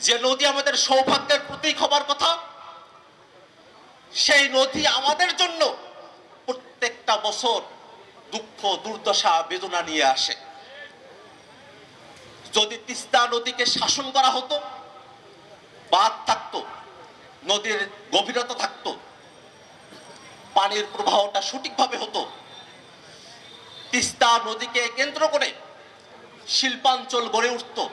যে নদী আমাদের সৌভাগ্যের প্রতীক হবার কথা, সেই নদী আমাদের জন্য প্রত্যেকটা বছর দুঃখ, দুর্দশা, বেদনা নিয়ে আসে। যদি তিস্তা নদীকে শাসন করা হতো বাদ থাকতো, নদীর গভীরতা থাকতো, পানির প্রবাহটা সঠিকভাবে হতো, তিস্তা নদীকে কেন্দ্র করে শিল্পাঞ্চল গড়ে উঠতো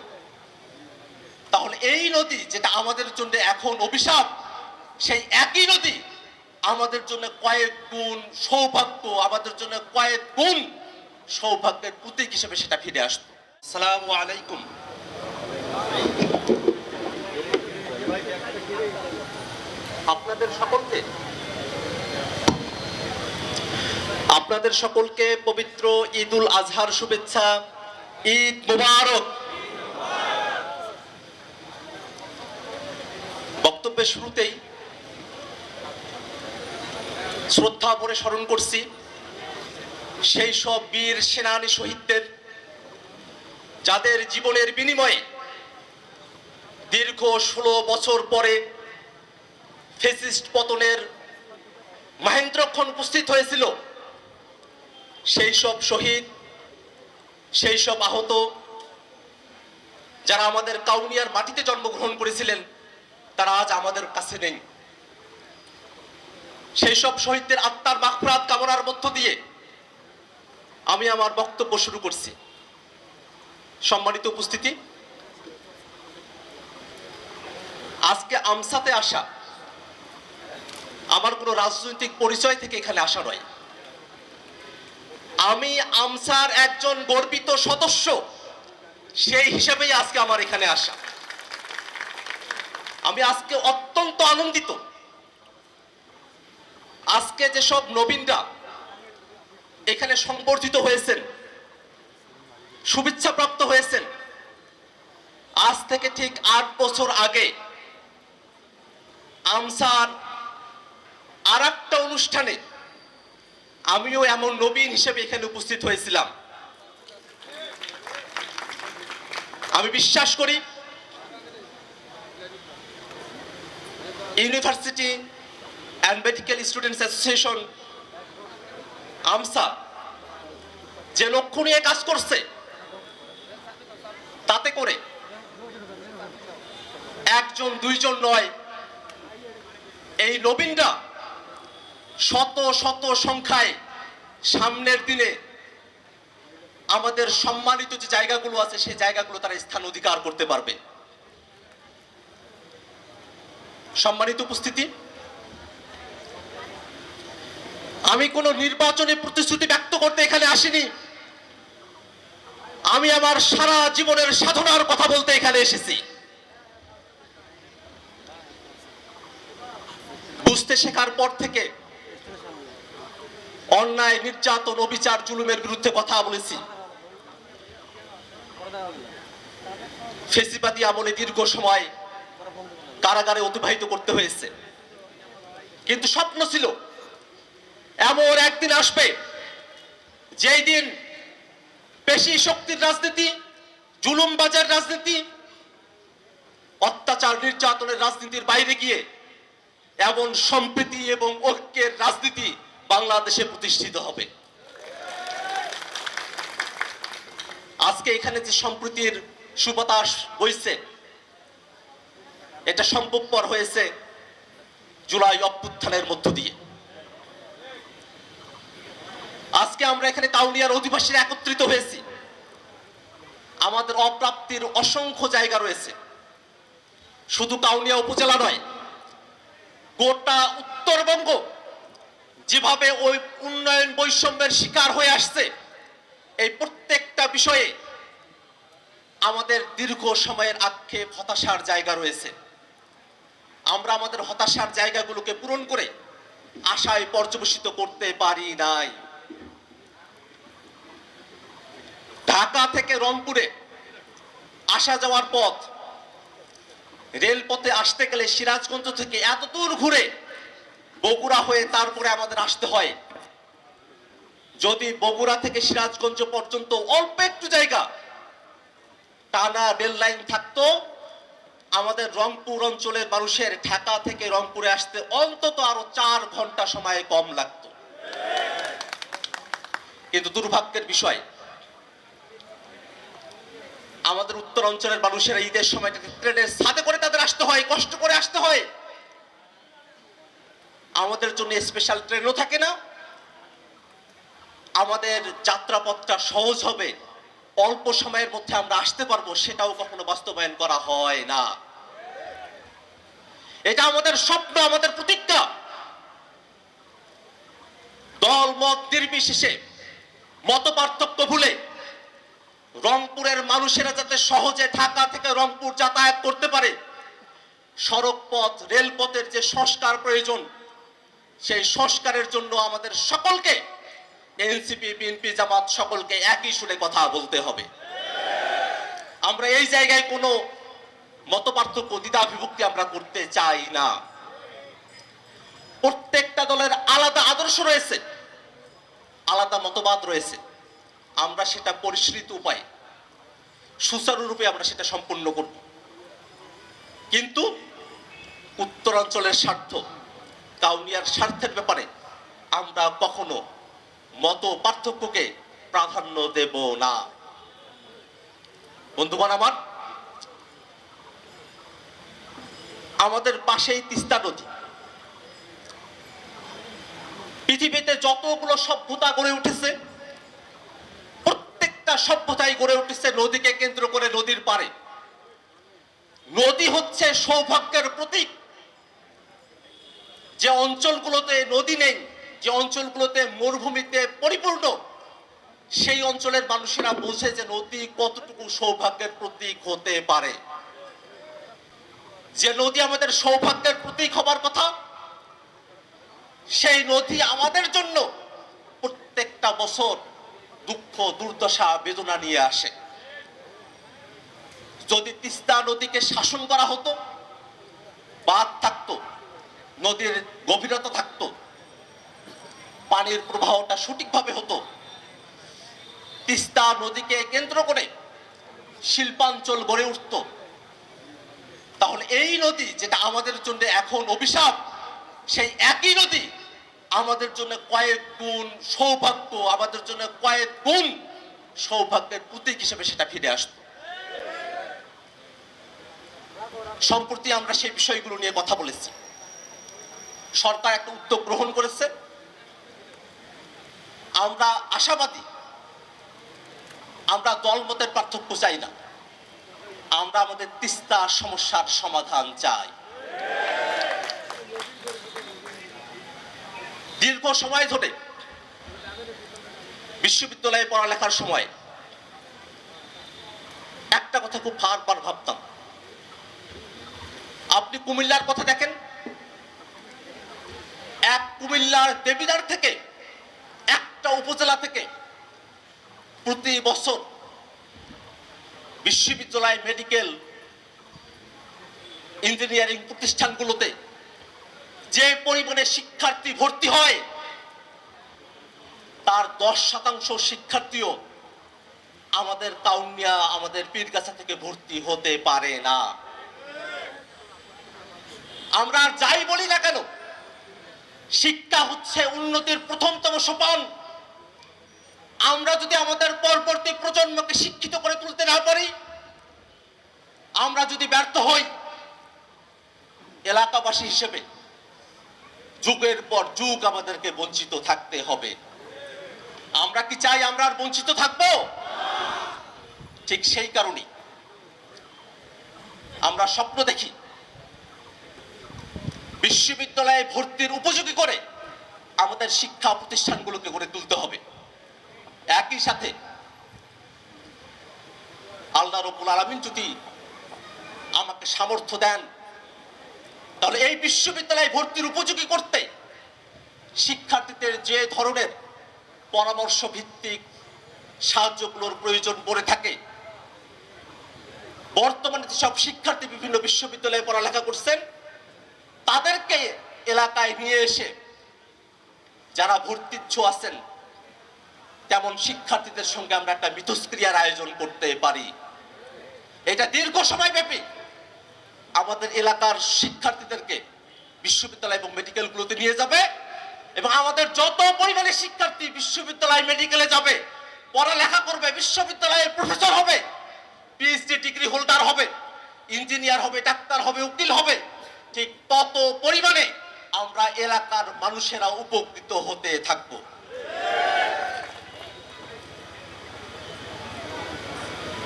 তাহলে এই নদী যেটা আমাদের জন্য এখন অভিশাপ, সেই একই নদী আমাদের জন্য কয়েক গুণ সৌভাগ্য, আমাদের জন্য কয়েক গুণ সৌভাগ্যের প্রতীক হিসেবে সেটা ফিরে আসতো। সালামু আলাইকুম। আপনাদের সকলকে আপনাদের সকলকে পবিত্র ঈদ উল আজহার শুভেচ্ছা, ঈদ মুবারক। বক্তব্যের শুরুতেই শ্রদ্ধা ভরে স্মরণ করছি। সেই সব বীর সেনানী শহীদদের, যাদের জীবনের বিনিময়ে দীর্ঘ ষোলো বছর পরে ফেসিস্ট পতনের মহেন্দ্রক্ষণ উপস্থিত হয়েছিল, সেই সব শহীদ, সেই সব আহত, যারা আমাদের কাউনিয়ার মাটিতে জন্মগ্রহণ করেছিলেন তারা আজ আমাদের কাছে নেই। সেই সব শহীদদের আত্মার মাগফিরাত কামনার মধ্য দিয়ে আমি আমার বক্তব্য শুরু করছি। সম্মানিত উপস্থিতি, আজকে আমসাতে আসা আমার কোনো রাজনৈতিক পরিচয় থেকে এখানে আসা নয়। আমি আমসার একজন গর্বিত সদস্য, সেই হিসেবেই আজকে আমার এখানে আসা। আমি আজকে অত্যন্ত আনন্দিত। আজকে যেসব নবীনরা এখানে সংবর্ধিত হয়েছেন শুভেচ্ছা প্রাপ্ত হয়েছেন, আজ থেকে ঠিক আট বছর আগে আমসার আর একটা অনুষ্ঠানে আমিও এমন নবীন হিসেবে এখানে উপস্থিত হয়েছিলাম। আমি বিশ্বাস করি university and medical students association AMSA যে লক্ষ্য নিয়ে কাজ করছে, তাতে করে একজন, দুইজন নয়, এই নবীনরা শত শত সংখ্যায় সামনের দিনে আমাদের সম্মানিত যে জায়গাগুলো আছে, সেই জায়গাগুলো তারা স্থান অধিকার করতে পারবে। সম্মানিত উপস্থিতি, আমি কোনো নির্বাচনী প্রতিশ্রুতি ব্যক্ত করতে এখানে আসিনি। আমি আমার সারা জীবনের সাধনার কথা বলতে এখানে এসেছি। বুঝতে শেখার পর থেকে অন্যায়, নির্যাতন, অবিচার, জুলুমের বিরুদ্ধে কথা বলেছি। ফেসিবাদী আমলে দীর্ঘ সময় কারাগারে অতিবাহিত করতে হয়েছে। কিন্তু স্বপ্ন ছিল, এমন একদিন আসবে যেই দিন পেশি শক্তির রাজনীতি, জুলুমবাজার রাজনীতি, অত্যাচার নির্যাতনের রাজনীতির বাইরে গিয়ে এমন সম্প্রীতি এবং ঐক্যের রাজনীতি বাংলাদেশে প্রতিষ্ঠিত হবে। আজকে এখানে যে সম্প্রীতির সুবাতাস বইছে এটা সম্ভবপর হয়েছে জুলাই অভ্যুত্থানের মধ্য দিয়ে। আজকে আমরা এখানে কাউনিয়ার অধিবাসীরা একত্রিত হয়েছি। আমাদের অপ্রাপ্তির অসংখ্য জায়গা রয়েছে। শুধু কাউনিয়া উপজেলা নয়, গোটা উত্তরবঙ্গ যেভাবে ওই উন্নয়ন বৈষম্যের শিকার হয়ে আসছে, এই প্রত্যেকটা বিষয়ে আমাদের দীর্ঘ সময়ের আক্ষেপ, হতাশার জায়গা রয়েছে। আমরা আমাদের হতাশার জায়গাগুলোকে পূরণ করে আশায় পর্যবেসিত করতে পারি নাই। ঢাকা থেকে রংপুরে আসা যাওয়ার পথ, রেলপথে আসতে গেলে সিরাজগঞ্জ থেকে এত দূর ঘুরে বগুড়া হয়ে তারপরে আমাদের আসতে হয়। যদি বগুড়া থেকে সিরাজগঞ্জ পর্যন্ত অল্প একটু জায়গা, টানা রেল লাইন থাকতো আমাদের রংপুর অঞ্চলের মানুষের ঢাকা থেকে রংপুরে আসতে অন্তত আরও চার ঘণ্টা সময় কম লাগতো। কিন্তু দুর্ভাগ্যের বিষয়, আমাদের উত্তর অঞ্চলের মানুষেরা ঈদের সময়টাতে ট্রেনের সাথে করে তাদের আসতে হয়, কষ্ট করে আসতে হয়। আমাদের জন্য স্পেশাল ট্রেনও থাকে না। আমাদের যাত্রাপথটা সহজ হবে। অল্প সময়ের মধ্যে আমরা আসতে পারব, সেটাও কখনো বাস্তবায়ন করা হয় না। এটা আমাদের স্বপ্ন, আমাদের প্রতিজ্ঞা। দল, মত নির্বিশেষে, মত পার্থক্য ভুলে রংপুরের মানুষেরা যাতে সহজে ঢাকা থেকে রংপুর যাতায়াত করতে পারে, সড়ক পথ, রেলপথের যে সংস্কার প্রয়োজন, সেই সংস্কারের জন্য আমাদের সকলকে এনসিপি, বিএনপি জামাত সকলকে একই সুরে কথা বলতে হবে। আমরা এই জায়গায় কোনো মত পার্থক্য দ্বিধা বিভক্তি আমরা করতে চাই না। প্রত্যেকটা দলের আলাদা আদর্শ রয়েছে, আলাদা মতবাদ রয়েছে। আমরা সেটা পরিশ্রিত উপায়, সুচারুরূপে আমরা সেটা সম্পূর্ণ করব। কিন্তু উত্তরাঞ্চলের স্বার্থ, কাউনিয়ার স্বার্থের ব্যাপারে আমরা কখনো মত পার্থক্যকে প্রাধান্য দেব না। বন্ধুগণ আমার, আমাদের পাশেই তিস্তা নদী। পৃথিবীতে যতগুলো সভ্যতা গড়ে উঠেছে, প্রত্যেকটা সভ্যতাই গড়ে উঠেছে নদীকে কেন্দ্র করে নদীর পারে নদী হচ্ছে সৌভাগ্যের প্রতীক। যে অঞ্চলগুলোতে নদী নেই যে অঞ্চলগুলোতে মরুভূমিতে পরিপূর্ণ, সেই অঞ্চলের মানুষেরা বোঝে যে নদী কতটুকু সৌভাগ্যের প্রতীক হতে পারে। যে নদী আমাদের সৌভাগ্যের প্রতীক হবার কথা, সেই নদী আমাদের জন্য প্রত্যেকটা বছর দুঃখ, দুর্দশা, বেদনা নিয়ে আসে। যদি তিস্তা নদীকে শাসন করা হতো বাদ থাকতো, নদীর গভীরতা থাকতো পানির প্রবাহটা সঠিকভাবে হতো। তিস্তা নদীকে কেন্দ্র করে শিল্পাঞ্চল গড়ে উঠত। তাহলে এই নদী যেটা আমাদের জন্য এখন অভিশাপ, সেই একই নদী আমাদের জন্য কয়েক গুণ সৌভাগ্য, আমাদের জন্য কয়েক গুণ সৌভাগ্যের প্রতীক হিসেবে সেটা ফিরে আসতো। সম্প্রতি আমরা সেই বিষয়গুলো নিয়ে কথা বলেছি। সরকার একটা উদ্যোগ গ্রহণ করেছে। আমরা আশাবাদী। আমরা দলমতের পার্থক্য চাই না। আমরা আমাদের তিস্তা সমস্যার সমাধান চাই। দীর্ঘ সময় ধরে বিশ্ববিদ্যালয়ে পড়ালেখার সময় একটা কথা খুব বারবার ভাবতাম। আপনি কুমিল্লার কথা দেখেন? এক কুমিল্লার দেবিদার থেকে উপজেলা থেকে প্রতি বছর বিশ্ববিদ্যালয় মেডিকেল ইঞ্জিনিয়ারিং প্রতিষ্ঠানগুলোতে যে পরিমাণে শিক্ষার্থী ভর্তি হয়, তার দশ শতাংশ শিক্ষার্থীও আমাদের কাউনিয়া, আমাদের পীরগাছা থেকে ভর্তি হতে পারে না। আমরা যাই বলি না কেন, শিক্ষা হচ্ছে উন্নতির প্রথমতম সোপান। আমরা যদি আমাদের পরবর্তী প্রজন্মকে শিক্ষিত করে তুলতে না পারি, আমরা যদি ব্যর্থ হই, এলাকাবাসী হিসেবে যুগের পর যুগ আমাদেরকে বঞ্চিত থাকতে হবে। আমরা কি চাই আমরা আর বঞ্চিত থাকব? ঠিক সেই কারণেই আমরা স্বপ্ন দেখি, বিশ্ববিদ্যালয়ে ভর্তির উপযোগী করে আমাদের শিক্ষা প্রতিষ্ঠানগুলোকে গড়ে তুলতে হবে। একই সাথে আল্লাহ রবুল আলমিন যদি আমাকে সামর্থ্য দেন, তাহলে এই বিশ্ববিদ্যালয়ে ভর্তির উপযোগী করতে শিক্ষার্থীদের যে ধরনের পরামর্শ ভিত্তিক সাহায্যগুলোর প্রয়োজন পড়ে থাকে, বর্তমানে যেসব শিক্ষার্থী বিভিন্ন বিশ্ববিদ্যালয়ে পড়ালেখা করছেন, তাদেরকে এলাকায় নিয়ে এসে যারা ভর্তিচ্ছু আছেন তেমন শিক্ষার্থীদের সঙ্গে আমরা একটা মিথস্ক্রিয়ার আয়োজন করতে পারি। এটা দীর্ঘ সময় ব্যাপী আমাদের এলাকার শিক্ষার্থীদেরকে বিশ্ববিদ্যালয় এবং মেডিকেলগুলোতে নিয়ে যাবে এবং আমাদের যত পরিমাণে শিক্ষার্থী বিশ্ববিদ্যালয়, মেডিকেলে যাবে, পড়ালেখা করবে, বিশ্ববিদ্যালয়ের প্রফেসর হবে পিএইচডি ডিগ্রি হোল্ডার হবে, ইঞ্জিনিয়ার হবে, ডাক্তার হবে, উকিল হবে, ঠিক তত পরিমাণে আমরা এলাকার মানুষেরা উপকৃত হতে থাকব।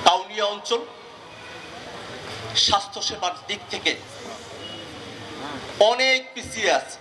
টাউনিয়া অঞ্চল স্বাস্থ্য সেবার দিক থেকে অনেক পিছিয়ে আছে।